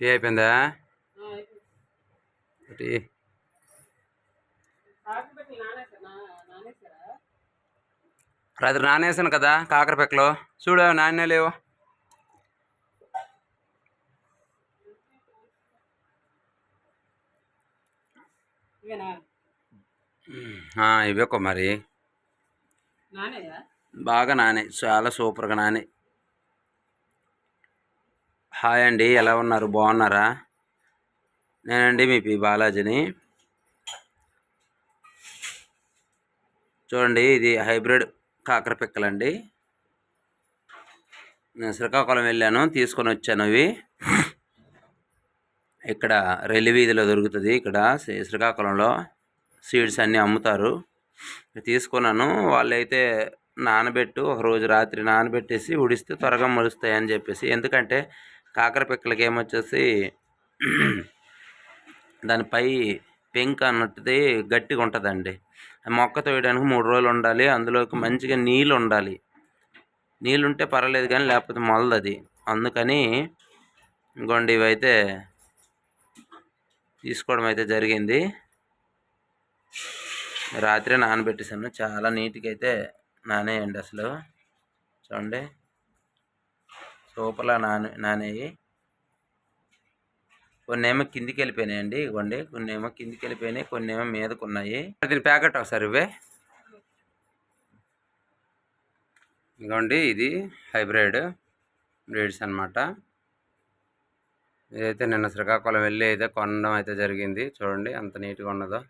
Tea అయిపోయిందా? Tea. రాత్రి నానేసాను కదా కాకరపెక్కలు చూడు నాణ్య లేవు. ఇవే కుమారి నానేదా బాగా నానే చాలా సూపర్గా నానే. హాయ్ అండి ఎలా ఉన్నారు? బాగున్నారా? నేనండి మీ పి బాలాజీని. చూడండి ఇది హైబ్రిడ్ కాకర పిక్కలండి. నేను శ్రీకాకుళం వెళ్ళాను తీసుకొని వచ్చాను ఇవి. ఇక్కడ రైలు వీధిలో దొరుకుతుంది ఇక్కడ శ్రీకాకుళంలో సీడ్స్ అన్నీ అమ్ముతారు. తీసుకున్నాను వాళ్ళైతే నానబెట్టు ఒక రోజు రాత్రి నానబెట్టేసి ఉడిస్తే త్వరగా మరుస్తాయని చెప్పేసి. ఎందుకంటే కాకర పిక్కలకి ఏమొచ్చేసి దానిపై పెంక్ అన్నట్టుది గట్టిగా ఉంటుందండి. మొక్క తోయడానికి మూడు రోజులు ఉండాలి అందులోకి మంచిగా నీళ్ళు ఉండాలి. నీళ్ళు ఉంటే పర్వాలేదు కానీ లేకపోతే మొలదు అది అందుకని ఇంకోండి ఇవైతే తీసుకోవడం అయితే జరిగింది. రాత్రి నానబెట్టేసాను చాలా నీట్గా అయితే నానేయండి అసలు. చూడండి. లోపల నాని నానేవి కొన్ని ఏమో కిందికి వెళ్ళిపోయినాయండి ఇవ్వండి కొన్ని ఏమో కిందికి వెళ్ళిపోయినాయి కొన్ని ఏమో మీదకు ఉన్నాయి దీని ప్యాకెట్ ఒకసారి ఇవే ఇదిగోండి ఇది హైబ్రిడ్ బ్రీడ్స్ అన్నమాట. ఇదైతే నిన్న శ్రీకాకుళం వెళ్ళి అయితే కొనడం అయితే జరిగింది. చూడండి అంత నీట్గా ఉన్నదో.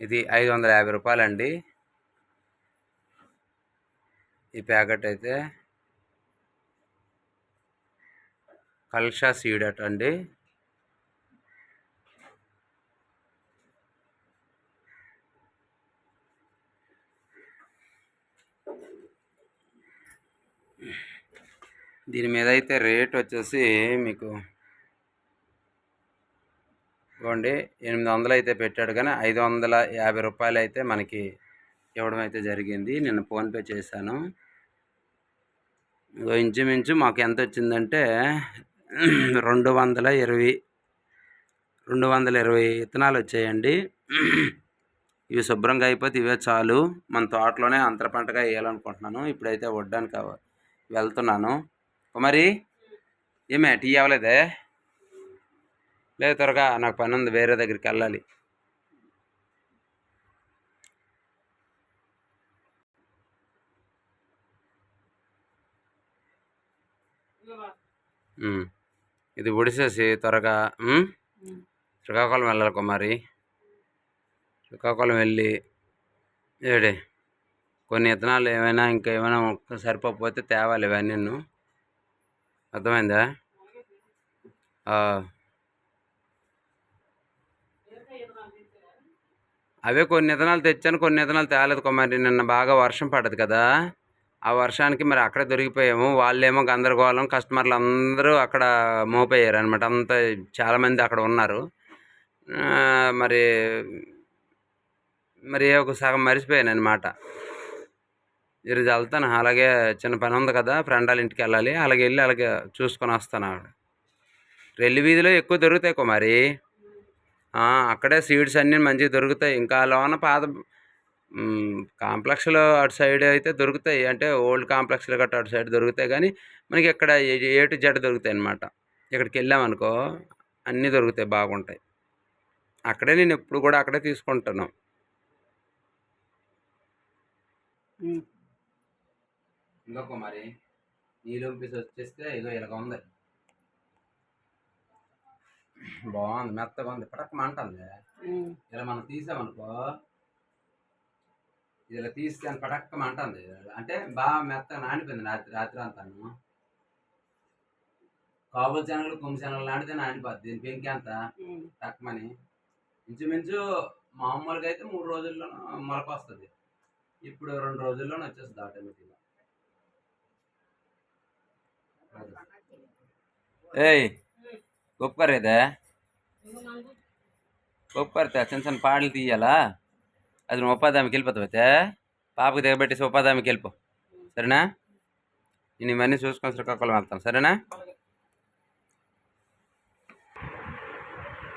ఇది ఐదు వందల యాభై రూపాయలండి. ఈ ప్యాకెట్ అయితే కల్షా సీడ్ అండి. దీని మీద అయితే రేట్ వచ్చేసి మీకు ఇవ్వండి ఎనిమిది వందలు అయితే పెట్టాడు కానీ ఐదు వందల యాభై రూపాయలు అయితే మనకి ఇవ్వడం అయితే జరిగింది. నిన్న ఫోన్పే చేశాను. ఇంచుమించు మాకు ఎంత వచ్చిందంటే రెండు వందల ఇరవై రెండు వందల ఇరవై విత్తనాలు వచ్చాయండి ఇవి శుభ్రంగా అయిపోతే ఇవే చాలు. మన తోటలోనే అంతర పంటగా వేయాలనుకుంటున్నాను. ఇప్పుడైతే వడ్డానికి వెళ్తున్నాను. మరి ఏమే టీ అవ్వలేదే? లేదు త్వరగా నాకు పని ఉంది వేరే దగ్గరికి వెళ్ళాలి. ఇది ఉడిసేసి త్వరగా? శ్రీకాకుళం వెళ్ళాలి కుమారి. శ్రీకాకుళం వెళ్ళి ఏడే? కొన్ని విత్తనాలు ఏమైనా ఇంకా ఏమైనా సరిపోకపోతే తేవాలి ఇవన్నీ అర్థమైందా? ఆ. అవే కొన్ని విత్తనాలు తెచ్చాను కొన్ని విత్తనాలు తేలేదు కుమారి. నిన్న బాగా వర్షం పడ్డది కదా. ఆ వర్షానికి మరి అక్కడే దొరికిపోయాము. వాళ్ళేమో గందరగోళం కస్టమర్లు అందరూ అక్కడ మోపోయారు అనమాట అంత చాలామంది అక్కడ ఉన్నారు. మరి మరి ఒక సగం మర్చిపోయాను అనమాట ఈరోజు వెళ్తాను. అలాగే చిన్న పని ఉంది కదా ఫ్రెండ్ వాళ్ళ ఇంటికి వెళ్ళాలి. అలాగే వెళ్ళి అలాగే చూసుకొని వస్తాను అక్కడ. రెల్లి వీధిలో ఎక్కువ దొరుకుతాయి కుమారి. అక్కడే సీడ్స్ అన్నీ మంచిగా దొరుకుతాయి. ఇంకా లోన పాత కాంప్లెక్స్లో అటు సైడ్ అయితే దొరుకుతాయి. అంటే ఓల్డ్ కాంప్లెక్స్లో గట్రా అటు సైడ్ దొరుకుతాయి కానీ మనకి ఇక్కడ ఏ- టు జెడ్ దొరుకుతాయి అన్నమాట. ఇక్కడికి వెళ్ళామనుకో అన్నీ దొరుకుతాయి బాగుంటాయి. అక్కడే నేను ఎప్పుడు కూడా అక్కడే తీసుకుంటాను. ఇంకొక మరి నీళ్ళు పీస్ వచ్చేస్తే ఇదో ఇలాగ ఉంది. బాగుంది మెత్తగా ఉంది. పడక మంటుంది ఇలా మనం తీసామనుకో ఇలా తీస్తే పడక్క మంటుంది అంటే బాగా మెత్తగా నానిపోయింది రాత్రి రాత్రి అంతాను. కాబుల్ శనగలు కొమ్మి శనగలు నాటితే నానిపోద్ది. దీని పెంకి అంత తక్కువని. ఇంచుమించు మామూలుగా అయితే మూడు రోజుల్లో మొలక వస్తుంది. ఇప్పుడు రెండు రోజుల్లోనే వచ్చేస్తుంది ఆటోమేటిక్గా. ఏయ్ గొప్పరేదే గొప్పరితే చిన్న చిన్న పాటలు తీయాలా? అది నువ్వు ఉపాధామికి వెళ్ళిపోతావు అయితే పాపకు దిగబెట్టేసి ఉపాధామికి వెళ్ళిపో. సరేనా? నేను ఇవన్నీ చూసుకొని శ్రీకాకుళం వెళ్తాను సరేనా?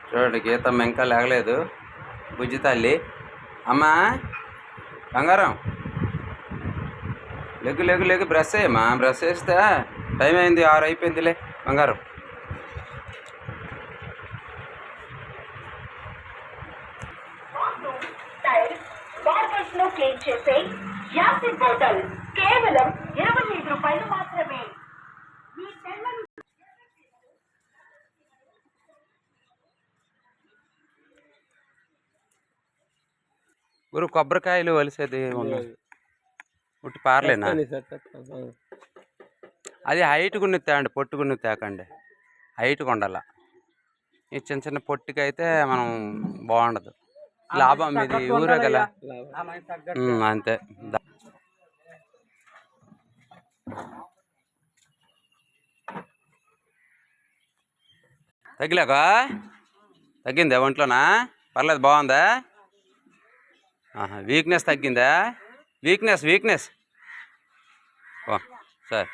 చూడండి గీతమ్మ ఇంకా లేగలేదు. బుజ్జి తల్లి. అమ్మా! బంగారం. లెగ్గు లెగ్గు లెగ్గు బ్రష్ అయ్యమ్మా బ్రష్ చేస్తే టైం అయింది ఆరు అయిపోయిందిలే. బంగారం. మార్కెట్లో క్లీన్ చేసే యాసిడ్ బాటిల్ కేవలం ఇరవై ఐదు రూపాయలు మాత్రమే. మీ తెల్లని గురు కొబ్బరికాయలు వలిసేది ఉట్టి పారలేనా? అది హైట్ గున్ని తేండి పొట్టు గున్ని తేకండి హైట్ కొండాల. ఈ చిన్న చిన్న పొట్టికి అయితే మనం బాగుండదు. లాభం ఇది ఊరే గల ఉమ్, అంతే. తగ్గిలాక? తగ్గిందా ఒంట్లోనా? పర్లేదు బాగుందా? వీక్నెస్ తగ్గిందా? వీక్నెస్ వీక్నెస్ ఓ సరే.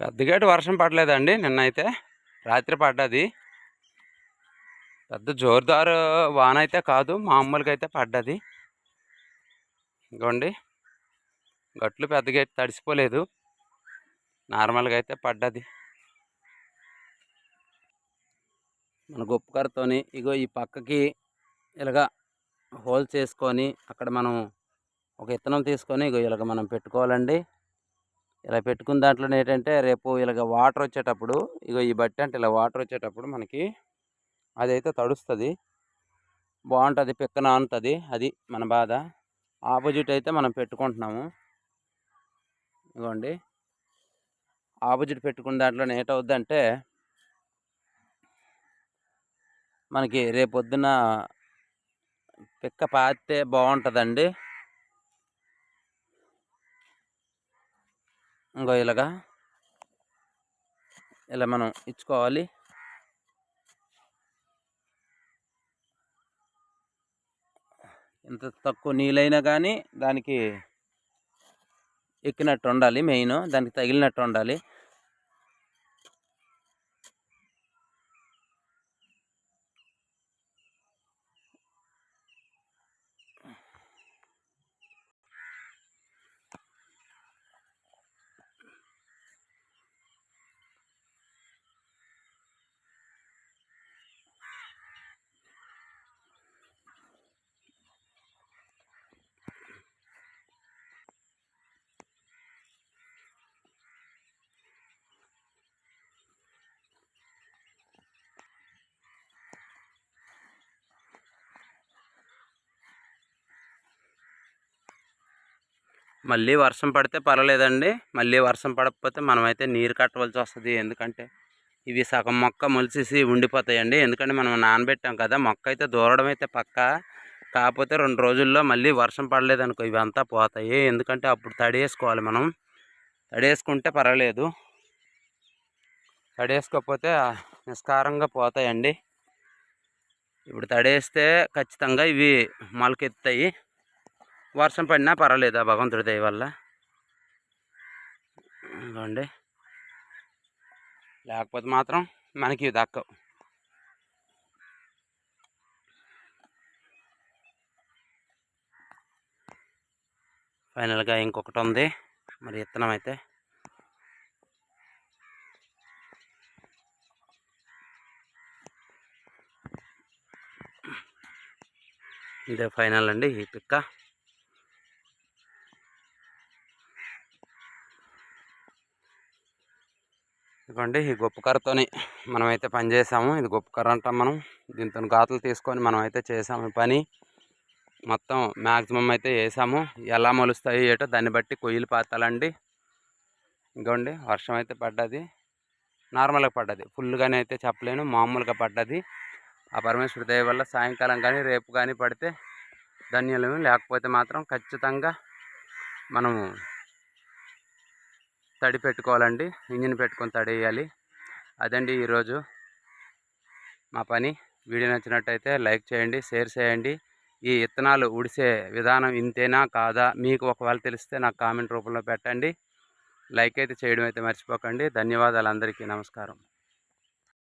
పెద్దగా వర్షం పడలేదండి నిన్నైతే. రాత్రి పడ్డది. పెద్ద జోరుదారు వాన అయితే కాదు మామూలుగా అయితే పడ్డది. ఇదిగోండి గట్లు పెద్దగా అయితే తడిసిపోలేదు. నార్మల్గా అయితే పడ్డది. మన గొప్పకరతోని ఇగో ఈ పక్కకి ఇలాగా హోల్ చేసుకొని అక్కడ మనం ఒక ఇత్తనం తీసుకొని ఇగో ఇలాగ మనం పెట్టుకోవాలండి. ఇలా పెట్టుకున్న దాంట్లో ఏంటంటే రేపు ఇలాగ వాటర్ వచ్చేటప్పుడు ఇగో ఈ బట్టి అంటే ఇలా వాటర్ వచ్చేటప్పుడు మనకి అదైతే తడుస్తుంది. బాగుంటుంది పిక్క నానుతుంది అది మన బాధ. ఆపోజిట్ అయితే మనం పెట్టుకుంటున్నాము. ఇగోండి. ఆపోజిట్ పెట్టుకున్న దాంట్లో ఏటవుద్దంటే మనకి రేపు పిక్క పాతే బాగుంటుందండి. ఇంకో ఇలాగా. ఇలా మనం ఇచ్చుకోవాలి. ఎంత తక్కువ నీళ్ళైనా కానీ దానికి ఎక్కినట్టు ఉండాలి మెయిన్. దానికి తగిలినట్టు ఉండాలి మళ్ళీ వర్షం పడితే పర్వాలేదండి. మళ్ళీ వర్షం పడకపోతే మనమైతే నీరు కట్టవలసి వస్తుంది. ఎందుకంటే ఇవి సగం మొక్క మొలిసేసి ఉండిపోతాయండి. ఎందుకంటే మనం నానబెట్టాం కదా మొక్క అయితే దూరడం అయితే పక్క. కాకపోతే రెండు రోజుల్లో మళ్ళీ వర్షం పడలేదనుకో ఇవంతా పోతాయి. ఎందుకంటే అప్పుడు తడేసుకోవాలి మనం. తడేసుకుంటే పర్వాలేదు. తడేసుకోకపోతే నిస్కారంగా పోతాయండి. ఇప్పుడు తడేస్తే ఖచ్చితంగా ఇవి మొలకెత్తాయి వర్షం పడినా పర్వాలేదు ఆ భగవంతుడి దయ వల్ల. ఇదిగోండి. లేకపోతే మాత్రం మనకి ఇవి దక్కవు. ఫైనల్గా ఇంకొకటి ఉంది. మరి విత్తనం అయితే. ఇదే ఫైనల్ అండి ఈ పిక్క. ఇదిగోండి ఈ గొప్ప కర్రతోని మనమైతే పని చేసాము ఇది గొప్ప కర్ర అంటాం మనం. దీంతో గాతులు తీసుకొని మనం అయితే చేసాము పని. మొత్తం మ్యాక్సిమం అయితే వేసాము. ఎలా మొలుస్తాయి ఏటో దాన్ని బట్టి కొయ్యలు పాతాలండి. ఇంకోండి వర్షం అయితే పడ్డది. నార్మల్గా పడ్డది. ఫుల్గానే అయితే చెప్పలేను. మామూలుగా పడ్డది. ఆ పరమేశ్వరి దయ వల్ల సాయంకాలం కానీ రేపు కానీ పడితే ధన్యులము. లేకపోతే మాత్రం ఖచ్చితంగా మనము తడి పెట్టుకోవాలండి. ఇంజిన్ పెట్టుకొని తడి వేయాలి అదండి ఈరోజు మా పని. వీడియో నచ్చినట్టయితే లైక్ చేయండి షేర్ చేయండి. ఈ విత్తనాలు ఉడిసే విధానం ఇంతేనా కాదా? మీకు ఒకవేళ తెలిస్తే నాకు కామెంట్ రూపంలో పెట్టండి. లైక్ అయితే చేయడం అయితే మర్చిపోకండి. ధన్యవాదాలు అందరికీ నమస్కారం.